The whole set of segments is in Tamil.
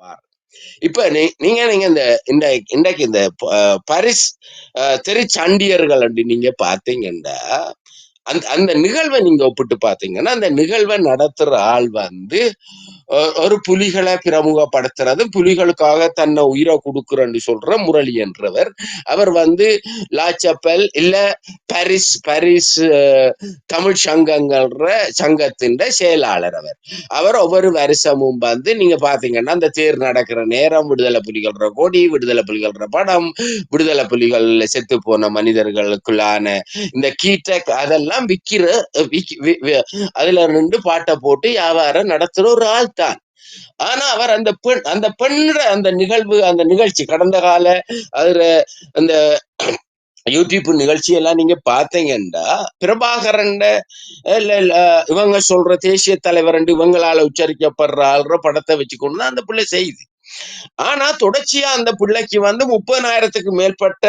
பாரு இப்ப நீ நீங்க நீங்க இந்த இன்றைக்கு இந்த பரிஸ் திருச்சண்டியர்கள் அப்படி நீங்க பாத்தீங்கன்னா அந்த அந்த நிகழ்வை நீங்க ஒப்பிட்டு பாத்தீங்கன்னா அந்த நிகழ்வை நடத்துற ஆள் வந்து ஒரு புலிகளை பிரமுகப்படுத்துறது புலிகளுக்காக தன்னை உயிரை கொடுக்குறன்னு சொல்ற முரளி என்றவர். அவர் வந்து லாச்சப்பல் இல்ல பாரிஸ் பாரிஸ் தமிழ் சங்கங்கள்ற சங்கத்தின் செயலாளர் அவர். அவர் ஒவ்வொரு வருஷமும் வந்து நீங்க பாத்தீங்கன்னா அந்த தேர் நடக்கிற நேரம் விடுதலை புலிகள்ற கொடி விடுதலை புலிகள்ற படம் விடுதலை புலிகள்ல செத்து போன மனிதர்களுக்குள்ளான இந்த கீட்டக் அதெல்லாம் விக்கிற வி- அதுல நின்று பாட்டை போட்டு வியாபாரம் நடத்துற ஒரு ஆள் தான். ஆனா அவர் அந்த பெண் அந்த பெண்ற அந்த நிகழ்வு அந்த நிகழ்ச்சி கடந்த கால அதுல அந்த யூடியூப் நிகழ்ச்சி எல்லாம் நீங்க பாத்தீங்கன்னா பிரபாகரன் இவங்க சொல்ற தேசிய தலைவர் இவங்களால உச்சரிக்கப்படுற ஆள்ற படத்தை வச்சுக்கொண்டு தான் அந்த பிள்ளை செய்யுது. ஆனா தொடர்ச்சியா அந்த பிள்ளைக்கு வந்து முப்பதாயிரத்துக்கு மேற்பட்ட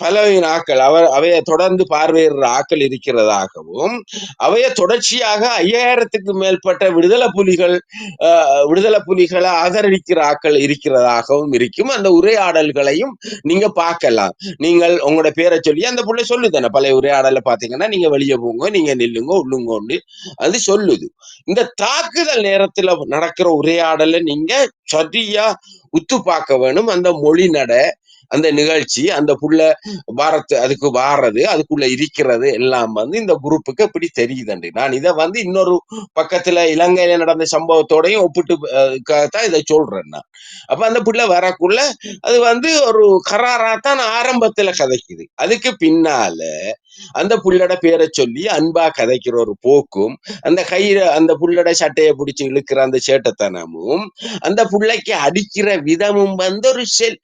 பலவையின் பலவீன ஆக்கள் அவர் அவைய தொடர்ந்து பார்வையிடுற ஆக்கள் இருக்கிறதாகவும் அவைய தொடர்ச்சியாக ஐயாயிரத்துக்கு மேற்பட்ட விடுதலை புலிகள் விடுதலை புலிகளை ஆதரிக்கிற ஆக்கள் இருக்கிறதாகவும் இருக்கும். அந்த உரையாடல்களையும் நீங்க பார்க்கலாம். நீங்கள் உங்களோட பேரை சொல்லி அந்த புள்ளை சொல்லுதானே பழைய உரையாடலை பாத்தீங்கன்னா நீங்க வெளியே போங்க நீங்க நில்லுங்க உள்ளுங்கன்னு அது சொல்லுது. இந்த தாக்குதல் நேரத்துல நடக்கிற உரையாடலை நீங்க சரியா உத்து பார்க்க வேணும். அந்த மொழி நட அந்த நிகழ்ச்சி அந்த புள்ள வாரத்து அதுக்கு வாரது அதுக்குள்ள இருக்கிறது எல்லாம் வந்து இந்த குரூப்புக்கு இப்படி தெரியுதுண்டு. நான் இதை வந்து இன்னொரு பக்கத்துல இலங்கையில நடந்த சம்பவத்தோடையும் ஒப்பிட்டு தான் இதை சொல்றேன் நான். அப்ப அந்த புள்ள வரக்குள்ள அது வந்து ஒரு கராரா தான் ஆரம்பத்துல கதைக்குது. அதுக்கு பின்னால அந்த புள்ளட பேரை சொல்லி அன்பா கதைக்கிற ஒரு போக்கும் அந்த கையில அந்த புள்ளட சட்டையை பிடிச்சி இழுக்கிற அந்த சேட்டத்தனமும் அந்த புள்ளைக்கு அடிக்கிற விதமும் வந்து ஒரு செல்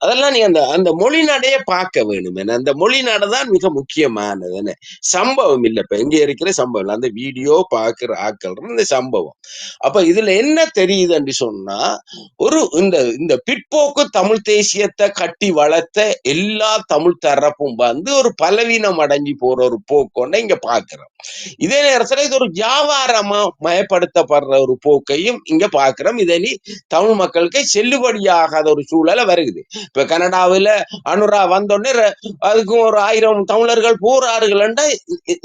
அதெல்லாம் நீ அந்த அந்த மொழி நடைய பார்க்க வேணும் அந்த மொழி தான் மிக முக்கியமானதுன்னு சம்பவம் இல்லை இப்ப. இங்க இருக்கிற சம்பவம் அந்த வீடியோ பார்க்கிற ஆக்கள் இந்த சம்பவம். அப்ப இதுல என்ன தெரியுதுன்னு சொன்னா ஒரு இந்த இந்த பிற்போக்கு தமிழ் தேசியத்தை கட்டி வளர்த்த எல்லா தமிழ் தரப்பும் வந்து ஒரு பலவீனம் அடைஞ்சு போற ஒரு போக்கொண்ட இங்க பாக்குறோம். இதே நேரத்துல இது ஒரு வியாபாரமா மயப்படுத்தப்படுற ஒரு போக்கையும் இங்க பாக்குறோம். இதை தமிழ் மக்களுக்கு செல்லுபடியாகாத ஒரு சூழலை வருகுது. இப்ப கனடாவுல அனுரா வந்தோடனே அதுக்கும் ஒரு ஆயிரம் தமிழர்கள் போறார்கள்டா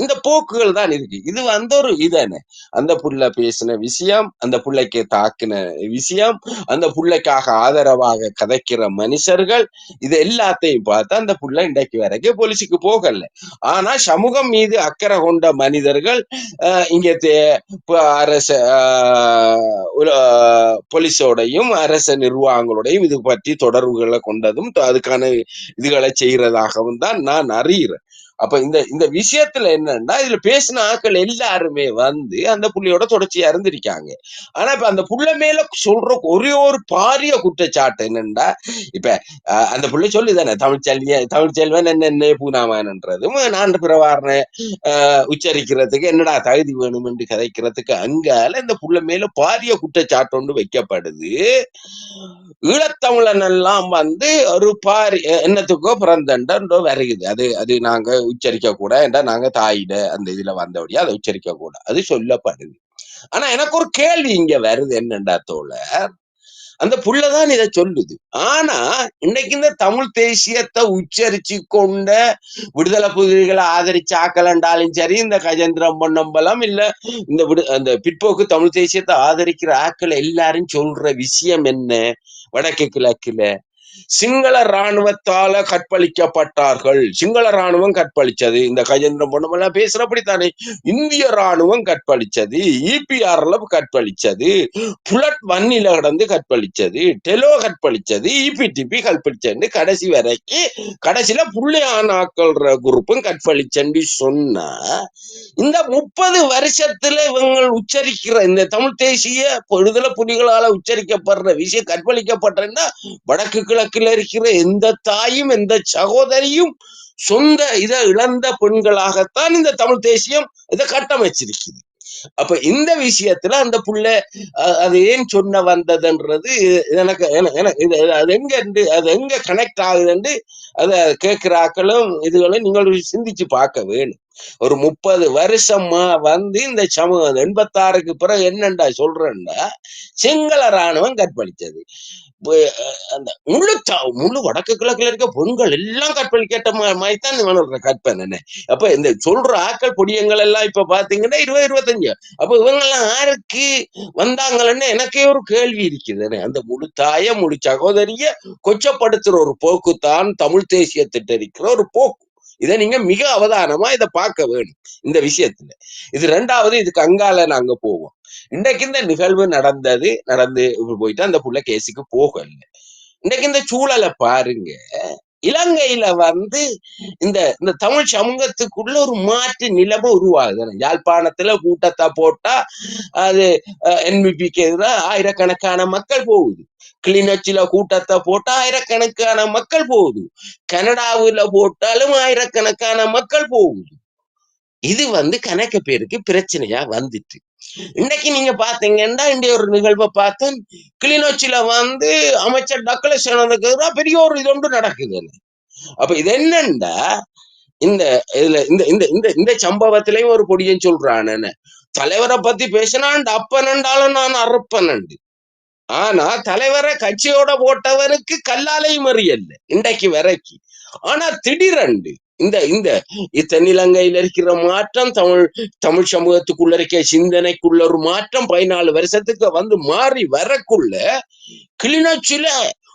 இந்த போக்குகள் தான் இருக்கு. இது வந்து ஒரு இதன. அந்த புள்ள பேசின விஷயம் அந்த புள்ளைக்கு தாக்கின விஷயம் அந்த புள்ளைக்காக ஆதரவாக கதைக்கிற மனுஷர்கள் இது எல்லாத்தையும் பார்த்தா அந்த புள்ள இன்றைக்கு வரைக்கும் போலீஸுக்கு போகல ஆனா சமூகம் மீது அக்கறை கொண்ட மனிதர்கள் அஹ், இங்க அரச ஆஹ், போலீஸோடையும் அரச நிர்வாகங்களோடையும் இது பற்றி தொடர்புகளை கொண்டதும் அதுக்கான இதுகளை செய்யறதாகவும் தான் நான் அறிகிறேன். அப்ப இந்த இந்த விஷயத்துல என்னன்னா இதுல பேசின ஆட்கள் எல்லாருமே வந்து அந்த புள்ளையோட தொடர்ச்சியா இருந்திருக்காங்க. ஆனா இப்ப அந்த புள்ள மேல சொல்ற ஒரே ஒரு பாரிய குற்றச்சாட்டு என்னன்னா இப்ப அஹ், அந்த புள்ளை சொல்லுதானே தமிழ் செல்விய தமிழ் செல்வன் என்ன என்ன பூனாமான்ன்றதும் நான் பிரவாரண உச்சரிக்கிறதுக்கு என்னடா தகுதி வேணும் என்று கதைக்கிறதுக்கு அங்கால இந்த புள்ள மேல பாரிய குற்றச்சாட்டு ஒன்று வைக்கப்படுது. ஈழத்தமிழன் எல்லாம் வந்து ஒரு பாரி என்னத்துக்கோ பிறந்தண்டோ வருகுது. அது அது நாங்க உச்சரிக்க கூட என்ற நாங்க தாயிட அந்த இதுல வந்தபடியா அதை உச்சரிக்க கூட. அது சொல்லப்படுது. ஆனா எனக்கு ஒரு கேள்வி இங்க வருது என்னண்டா தோல அந்த புள்ளதான் இதை சொல்லுது. ஆனா இன்னைக்கு இந்த தமிழ் தேசியத்தை உச்சரிச்சு கொண்ட விடுதலை புலிகளை ஆதரிச்சு ஆக்கலண்டாலும் சரி இந்த கஜேந்திரம் பொன்னம்பலம் இல்ல இந்த விடு அந்த பிற்போக்கு தமிழ் தேசியத்தை ஆதரிக்கிற ஆக்கள் எல்லாரும் சொல்ற விஷயம் என்ன? வடக்கு கிழக்குல சிங்கள இராணுவத்தால கற்பழிக்கப்பட்டார்கள். சிங்கள இராணுவம் கற்பழிச்சது. இந்த கஜேந்திரம் பொன்னம்பலம் பேசுறபடித்தானே? இந்திய இராணுவம் கற்பழிச்சது. இபிஆர்ல கற்பழிச்சது. புலட் வன்னில கடந்து கற்பழிச்சது. டெலோ கற்பழிச்சது. இபிடிபி கற்பழிச்சது கடைசி வரைக்கும் கடைசியில புள்ளையான ஆக்கள்ற குரூப்பும் கற்பழிச்சன்னு சொன்ன இந்த முப்பது வருஷத்துல இவங்க உச்சரிக்கிற இந்த தமிழ் தேசிய விடுதலை புலிகளால உச்சரிக்கப்படுற விஷயம் கற்பழிக்கப்பட்டதுன்னா வடக்கு கிழக்குல இருக்கிற எந்த தாயும் எந்த சகோதரியும் சொந்த இதை இழந்த பெண்களாகத்தான் இந்த தமிழ் தேசியம் இதை கட்டமைச்சிருக்குது அப்ப இந்த விஷயத்துல அந்த புள்ள அது ஏன் சொன்ன வந்ததுன்றது எனக்கு எனக்கு அது எங்க அது எங்க கனெக்ட் ஆகுதுன்னு அதை கேட்கிற ஆக்களும் இதுகளும் நீங்கள் சிந்திச்சு பார்க்க வேணும். ஒரு முப்பது வருஷமா வந்து இந்த சமூகம் எண்பத்தாறுக்கு பிறகு என்னண்டா சொல்றேன்டா சிங்கள ராணுவம் கற்பழிச்சது அந்த முழு முழு வடக்கு கிழக்குல இருக்க பெண்கள் எல்லாம் கற்பழிக்கட்ட மாதிரி தான் இவனுக்கு கற்பனை. அப்ப இந்த சொல்ற ஆக்கள் பொடியங்கள் எல்லாம் இப்ப பாத்தீங்கன்னா இருபது இருபத்தஞ்சு. அப்ப இவங்க எல்லாம் யாருக்கு வந்தாங்கன்னு எனக்கே ஒரு கேள்வி இருக்குது. அந்த முழு தாய முழு சகோதரிய கொச்சப்படுத்துற ஒரு போக்கு தான் தமிழ் தேசியத்திட்ட இருக்கிற ஒரு போக்கு. இதை நீங்க மிக அவதானமா இதை பார்க்க வேணும் இந்த விஷயத்துல. இது ரெண்டாவது இதுக்கு அங்கால நாங்க போவோம். இன்னைக்கு இந்த நிகழ்வு நடந்தது நடந்து போயிட்டு அந்த புள்ள கேஸுக்கு போகல. இன்னைக்கு இந்த சூழலை பாருங்க. இலங்கையில வந்து இந்த இந்த தமிழ் சமூகத்துக்குள்ள ஒரு மாற்று நிலைமை உருவாகுது. யாழ்ப்பாணத்துல கூட்டத்தை போட்டா அது என்பிபிக்கு எதிராக ஆயிரக்கணக்கான மக்கள் போகுது. கிளிநொச்சியில கூட்டத்தை போட்டா ஆயிரக்கணக்கான மக்கள் போகுது. கனடாவுல போட்டாலும் ஆயிரக்கணக்கான மக்கள் போகுது. இது வந்து கணக்கு பேருக்கு பிரச்சனையா வந்துட்டு. இன்னைக்கு நீங்க பாத்தீங்கன்னா இந்த ஒரு நிகழ்வை பார்த்தேன் கிளிநொச்சியில வந்து அமைச்சர் டக்ளஸ் சொன்னதுக்கு எதிராக பெரிய ஒரு இது ஒன்று நடக்குது அப்ப இது என்னண்டா இந்த இதுல இந்த இந்த இந்த இந்த சம்பவத்திலையும் ஒரு பொடியன் சொல்றான் தலைவரை பத்தி பேசினான் அப்பனண்டாலும் நான் அறுப்பனண்டு ஆனா தலைவரை கட்சியோட போட்டவனுக்கு கல்லாலையும் அறியல்ல இன்றைக்கு வரைக்கும் ஆனா திடீரெண்டு இந்த இந்த தென்னிலங்கையில் இருக்கிற மாற்றம் தமிழ் தமிழ் சமூகத்துக்குள்ள இருக்க சிந்தனைக்குள்ள ஒரு மாற்றம் பதினாலு வருஷத்துக்கு வந்து மாறி வரக்குள்ள கிளிநொச்சியில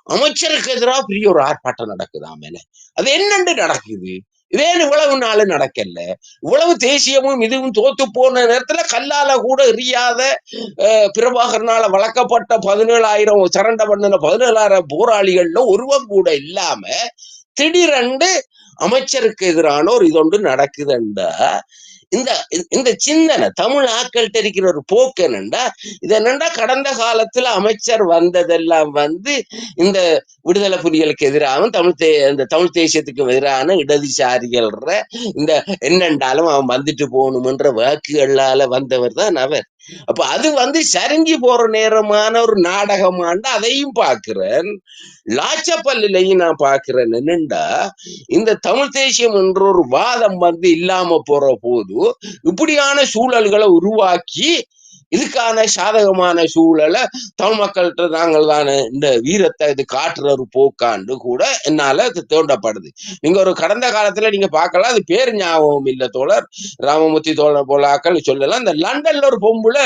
அமைச்சருக்கு எதிராக பெரிய ஒரு ஆர்ப்பாட்டம் நடக்குதா மேல. அது என்னண்டு நடக்குது? இதே இவ்வளவு நாள் நடக்கல. இவ்வளவு தேசியமும் இதுவும் தோத்து போன நேரத்துல கல்லால கூட எரியாத பிரபாகரனால வளர்க்கப்பட்ட பதினேழாயிரம் சரண்ட பண்ணின பதினேழாயிரம் போராளிகள்ல ஒருவன் கூட இல்லாம திடீரென்று அமைச்சருக்கு எதிரான ஒரு இதொன்று நடக்குதுண்டா? இந்த இந்த சிந்தனை தமிழ் ஆக்கள்கிட்ட இருக்கிற ஒரு போக்கு என்னண்டா? இது என்னண்டா கடந்த காலத்துல அமைச்சர் வந்ததெல்லாம் வந்து இந்த விடுதலை புலிகளுக்கு எதிராகவும் தமிழ் தே இந்த தமிழ் தேசியத்துக்கு எதிரான இடதுசாரிகள்ற இந்த என்னண்டாலும் அவன் வந்துட்டு போகணுமென்ற வாக்குகளால வந்தவர் தான் அவர். அப்ப அது வந்து சரிஞ்சு போற நேரமான ஒரு நாடகமாண்டா அதையும் பார்க்கிறேன். லாச்சப்பல்லையும் நான் பார்க்கிறேன். என்னண்டா இந்த தமிழ் தேசியம் என்ற ஒரு வாதம் வந்து இல்லாம போற போது இப்படியான சூழல்களை உருவாக்கி இதுக்கான சாதகமான சூழலை தமிழ் மக்கள்கிட்ட நாங்கள் தானே இந்த வீரத்தை இது காட்டுற ஒரு போக்காண்டு கூட என்னால இது தோண்டப்படுது. நீங்க ஒரு கடந்த காலத்துல நீங்க பார்க்கலாம் அது பேர் ஞாபகம் இல்லை தோழர். ராமமூர்த்தி தோழர் போலாக்கள் சொல்லலாம். இந்த லண்டன்ல ஒரு பொம்புல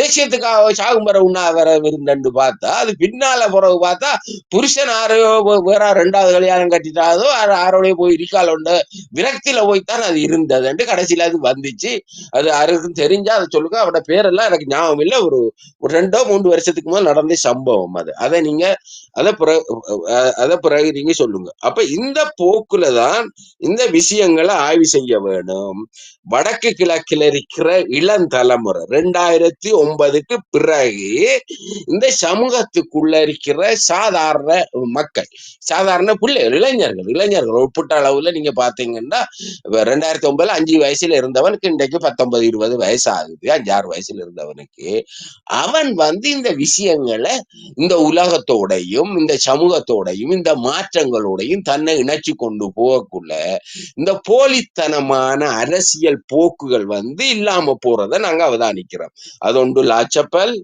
தேசியத்துக்காக சாகும்பர உண்ணாவிர விருந்தண்டு பார்த்தா அது பின்னால பிறகு பார்த்தா புருஷன் ஆரையோ வேற ரெண்டாவது கல்யாணம் கட்டிட்டாதோ ஆறு போய் இருக்கால் உண்டு விரக்தியில போய்த்தான் அது இருந்ததுன்ட்டு கடைசியில அது வந்துச்சு. அது யாருக்கும் தெரிஞ்சா அதை சொல்லுங்க. அவட பேரெல்லாம் எனக்கு ஞாபகம் இல்லை ஒரு ஒரு ரெண்டோ மூன்று வருஷத்துக்கு முதல் நடந்த சம்பவம் அது. அதை நீங்க அதை பிறகு அஹ் அதை பிறகு நீங்க சொல்லுங்க. அப்ப இந்த போக்குல தான் இந்த விஷயங்களை ஆய்வு செய்ய வேணும். வடக்கு கிழக்கில் இருக்கிற இளந்தலைமுறை ரெண்டாயிரத்தி ஒன்பதுக்கு பிறகு இந்த சமூகத்துக்குள்ள இருக்கிற சாதாரண மக்கள் சாதாரண பிள்ளைகள் இளைஞர்கள் இளைஞர்கள் உட்பட்ட அளவுல நீங்க பாத்தீங்கன்னா ரெண்டாயிரத்தி ஒன்பதுல அஞ்சு வயசுல இருந்தவனுக்கு இன்றைக்கு பத்தொன்பது இருபது வயசு ஆகுது அஞ்சாறு வயசுல இருந்தவனுக்கு. அவன் வந்து இந்த விஷயங்களை இந்த உலகத்தோடையும் இந்த சமூகத்தோடையும் இந்த மாற்றங்களோடையும் தன்னை இணைச்சு கொண்டு போகக்குள்ள இந்த போலித்தனமான அரசியல் போக்குகள் வந்து இல்லாம போறதை நாங்க அவதானிக்கிறோம். அது ஒன்று லாச்சப்பல்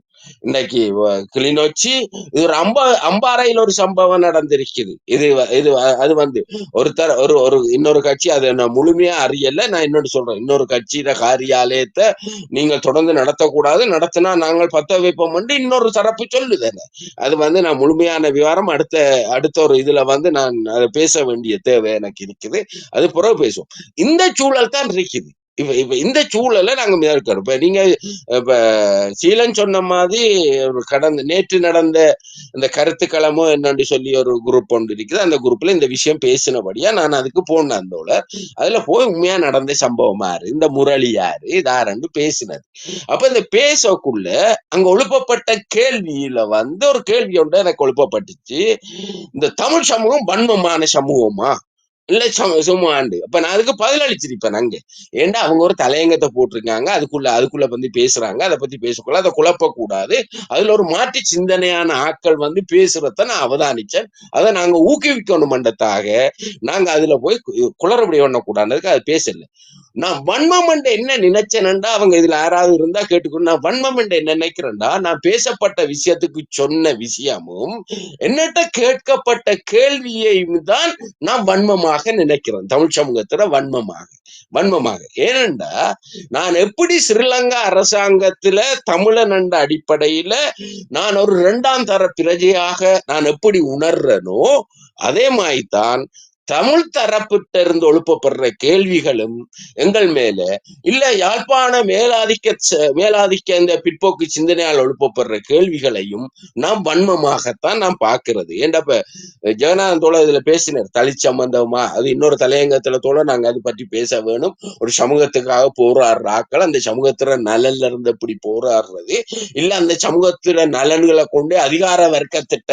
இன்னைக்கு வ- கிளிநொச்சி இது ஒரு அம்பா அம்பாறையில் ஒரு சம்பவம் நடந்திருக்குது. இது வ- இது வ- அது வந்து ஒருத்தர் ஒரு ஒரு இன்னொரு கட்சி அதை நான் முழுமையா அறியல. நான் இன்னொன்று சொல்றேன். இன்னொரு கட்சியில காரியாலயத்தை நீங்கள் தொடர்ந்து நடத்தக்கூடாது. நடத்தினா நாங்கள் பத்த வைப்போம் இன்னொரு தரப்பு சொல்லுதானே அது வந்து நான் முழுமையான விவரம் அடுத்த அடுத்த ஒரு இதுல வந்து நான் அதை பேச வேண்டிய தேவை எனக்கு இருக்குது. அது பிறகு பேசுவோம். இந்த சூழல் தான் இருக்குது. இப்ப இப்ப இந்த சூழலை நாங்க மேற்கொள்றோம் இப்ப நீங்க இப்ப சீலன் சொன்ன மாதிரி ஒரு கடந்த நேற்று நடந்த இந்த கருத்துக்களமோ என்னன்னு சொல்லி ஒரு குரூப் ஒன்று இருக்குது. அந்த குரூப்ல இந்த விஷயம் பேசினபடியா நான் அதுக்கு போனேன் அந்தோட அதுல போய் உண்மையா நடந்த சம்பவம் யாரு? இந்த முரளி யாரு? இதாரண்டு பேசினது. அப்ப இந்த பேசக்குள்ள அங்க எழுப்பப்பட்ட கேள்வியில வந்து ஒரு கேள்வி ஒன்று எனக்கு எழுப்பப்பட்டுச்சு. இந்த தமிழ் சமூகம் வன்மமான சமூகமா? இல்லை சம சும்மாண்டு அப்ப நான் அதுக்கு பதிலளிச்சிருப்பேன் அங்க. ஏன்டா அவங்க ஒரு தலையங்கத்தை போட்டிருக்காங்க அதுக்குள்ள அதுக்குள்ள வந்து பேசுறாங்க அதை பத்தி பேசக்கூடாது அதை குழப்பக்கூடாது. அதுல ஒரு மாற்று சிந்தனையான ஆட்கள் வந்து பேசுறத நான் அவதானிச்சேன். அதை நாங்க ஊக்குவிக்கணும் மண்டத்தாக நாங்க அதுல போய் குளறுபடி பண்ணக்கூடாதுக்கு அது பேசல. நான் வன்மம் என்று என்ன நினைச்சேன்டா அவங்க இதுல யாராவது இருந்தா கேட்டுக்கணும் நான் வன்மம் என்று என்ன நினைக்கிறேன்டா? நான் பேசப்பட்ட விஷயத்துக்கு சொன்ன விஷயமும் என்னட்ட கேட்கப்பட்ட கேள்வியையும் தான் நான் வன்மமாக நினைக்கிறேன். தமிழ் சமூகத்துல வன்மமாக. வன்மமாக. ஏனென்றா நான் எப்படி ஸ்ரீலங்கா அரசாங்கத்துல தமிழன் என்ற அடிப்படையில நான் ஒரு இரண்டாம் தர பிரஜையாக நான் எப்படி உணர்றேனோ அதே மாதிரி தான் தமிழ் தரப்பிட்ட இருந்து எழுப்பப்படுற கேள்விகளும் எங்கள் மேல இல்ல யாழ்ப்பாண மேலாதிக்க மேலாதிக்க இந்த பிற்போக்கு சிந்தனையால் எழுப்பப்படுற கேள்விகளையும் நாம் வன்மமாகத்தான் நாம் பார்க்கிறது. ஏண்டப்ப ஜெகநாதன் தோழர் இதுல பேசினார் தளி சம்பந்தமா அது இன்னொரு தலையங்கத்துல தோழ நாங்க அது பற்றி பேச வேணும். ஒரு சமூகத்துக்காக போராடுற ஆக்கள் அந்த சமூகத்துல நலன்ல இருந்து இப்படி போராடுறது. இல்ல அந்த சமூகத்துல நலன்களை கொண்டு அதிகார வர்க்கத்திட்ட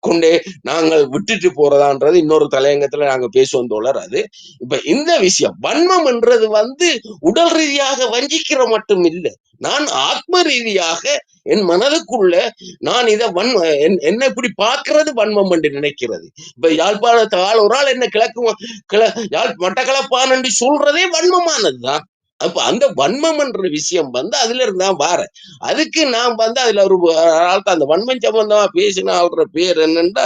கொண்டு நாங்கள் விட்டுட்டு போறதான்றது இன்னொரு தலையங்கத்துல நாங்க பேசுவோம் தோழர் அது. இப்ப இந்த விஷயம் வன்மம் என்றது வந்து உடல் ரீதியாக வஞ்சிக்கிற மட்டும் இல்லை. நான் ஆத்ம ரீதியாக என் மனதுக்குள்ள நான் இதை வன் என்ன இப்படி பார்க்கிறது வன்மம் என்று நினைக்கிறது. இப்ப யாழ்ப்பாணத்து ஆள் ஒரு ஆள் என்ன கிழக்கு கிள யாழ் மட்டக்களப்பான் என்று சொல்றதே வன்மமானதுதான். அப்ப அந்த வன்மம் என்ற விஷயம் வந்து அதுல இருந்தா வார அதுக்கு நான் வந்து அதுல ஒரு ஆள் அந்த வன்மம் சம்பந்தமா பேசின ஆள்ற பேர் என்னன்னா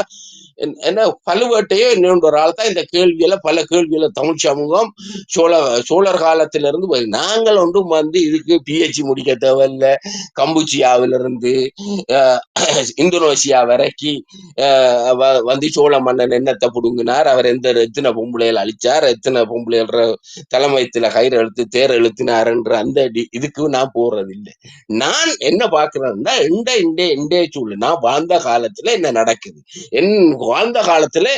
என்ன பழுவேட்டையோ இன்னொன்று ஒரு ஆள் தான் இந்த கேள்வியில பல கேள்வியில தமிழ் சமூகம் சோழ சோழர் காலத்திலிருந்து நாங்கள் ஒன்றும் வந்து இதுக்கு பிஹெச்சி முடிக்க தேவையில்ல. கம்புச்சியாவிலிருந்து அஹ், இந்தோனேசியா வரைக்கும் வந்து சோழ மன்னன் என்னத்தை புடுங்கினார்? அவர் எந்த எத்தனை பொம்பளையில் அழிச்சார்? எத்தனை பொம்பளைகள் தலைமையத்துல கயிறு எழுத்து தேர் எழுத்தினார்ன்ற அந்த டி- இதுக்கு நான் போறதில்லை. நான் என்ன பாக்குறேன்னா இந்த இண்டே இண்டே சூழல் நான் வாழ்ந்த காலத்துல என்ன நடக்குது? என் வாழ்ந்த காலத்துல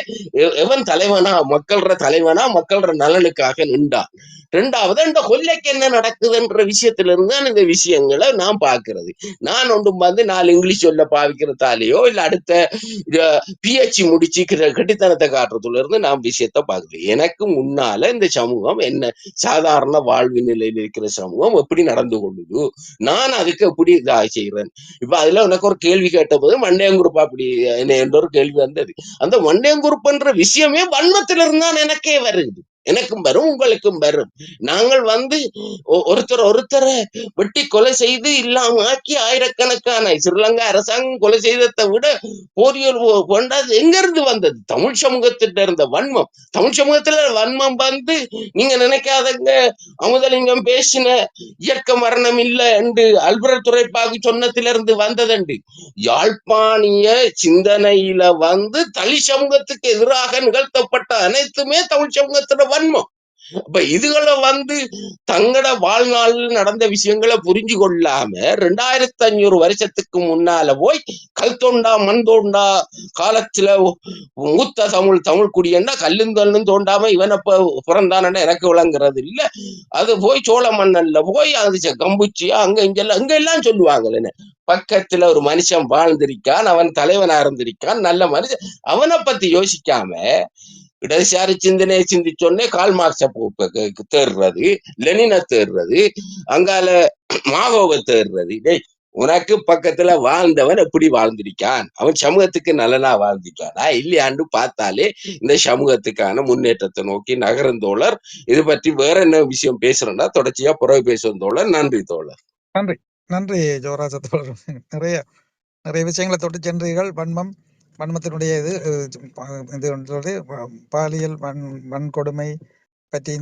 எவன் தலைவனா மக்கள்ற தலைவனா மக்கள்ற நலனுக்காக நின்றான். ரெண்டாவது இந்த கொல்லைக்கு என்ன நடக்குதுன்ற விஷயத்திலிருந்து தான் இந்த விஷயங்களை நான் பாக்குறது நான் ஒன்றும் வந்து நாலு இங்கிலீஷ் சொல்ல பாவிக்கிறதாலேயோ இல்ல அடுத்த பிஹெச்சி முடிச்சு கிட்ட- கெட்டித்தனத்தை காட்டுறதுல இருந்து நான் விஷயத்த பார்க்குறது. எனக்கு முன்னால இந்த சமூகம் என்ன சாதாரண வாழ்வு நிலையில் இருக்கிற சமூகம் எப்படி நடந்து கொள்ளுது? நான் அதுக்கு எப்படி இதாக செய்யறேன் இப்ப அதுல உனக்கு ஒரு கேள்வி கேட்ட போது மண்டையங்குறுப்பு அப்படி என்ன என்ற ஒரு கேள்வி வந்தது. அந்த மண்டையங்குறுப்புன்ற விஷயமே வன்மத்திலிருந்து தான் எனக்கே வருது. எனக்கும் வரும் உங்களுக்கும் வரும். நாங்கள் வந்து ஒருத்தர் ஒருத்தரை வெட்டி கொலை செய்து இல்லாம ஆக்கி ஆயிரக்கணக்கான ஸ்ரீலங்கா அரசாங்கம் கொலை செய்ததை விட போரியல் கொண்டாது எங்க இருந்து வந்தது? தமிழ் சமூகத்திட்ட இருந்த வன்மம். தமிழ் சமூகத்துல வன்மம் வந்து நீங்க நினைக்காதங்க அமுதலிங்கம் பேசின இயற்க மரணம் இல்ல என்று அல்பரத் துறைப்பாக்கு சொன்னதிலிருந்து வந்ததண்டு யாழ்ப்பாணிய சிந்தனையில வந்து தளி சமூகத்துக்கு எதிராக நிகழ்த்தப்பட்ட அனைத்துமே தமிழ் சமூகத்துல வன்மம். அப்ப இதுகளை வந்து தங்கட வாழ்நாளில் நடந்த விஷயங்களை புரிஞ்சு கொள்ளாம ரெண்டாயிரத்தி அஞ்சூறு வருஷத்துக்கு முன்னால போய் கல் தோண்டா மண் தோண்டா காலத்துல மூத்த தமிழ் தமிழ் குடியன்னா கல்லும் கல்லும் தோண்டாம இவன் அப்ப பிறந்தானன்னு எனக்கு விளங்குறது இல்ல. அது போய் சோழ மன்னன்ல போய் அது கம்புச்சியா அங்க இங்கெல்லாம் அங்க எல்லாம் சொல்லுவாங்கல்ல பக்கத்துல ஒரு மனுஷன் வாழ்ந்திருக்கான் அவன் தலைவனா இருந்திருக்கான் நல்ல மனுஷன். அவனை பத்தி யோசிக்காம இடதுசாரி சிந்தனையை சிந்திச்சோடனே கால் மார்க்ஸ தேடுறது லெனினை தேடுறது அங்கால மாவோவை தேடுறது உனக்கு பக்கத்துல வாழ்ந்தவன் எப்படி வாழ்ந்திருக்கான்? அவன் சமூகத்துக்கு நல்லனா வாழ்ந்திருக்கானா? இல்லையான்னு பார்த்தாலே இந்த சமூகத்துக்கான முன்னேற்றத்தை நோக்கி நகரும் தோழர். இது பற்றி வேற என்ன விஷயம் பேசுறோம்னா தொடர்ச்சியா புறவு பேசுவோம் தோழர். நன்றி தோழர். நன்றி. நன்றி ஜோராஜ தோழர். நிறைய நிறைய விஷயங்களை தொட்டு சென்றீர்கள். வன்மம் வன்மத்தினுடைய இது இது பாலியல் வன் வன்கொடுமை பற்றி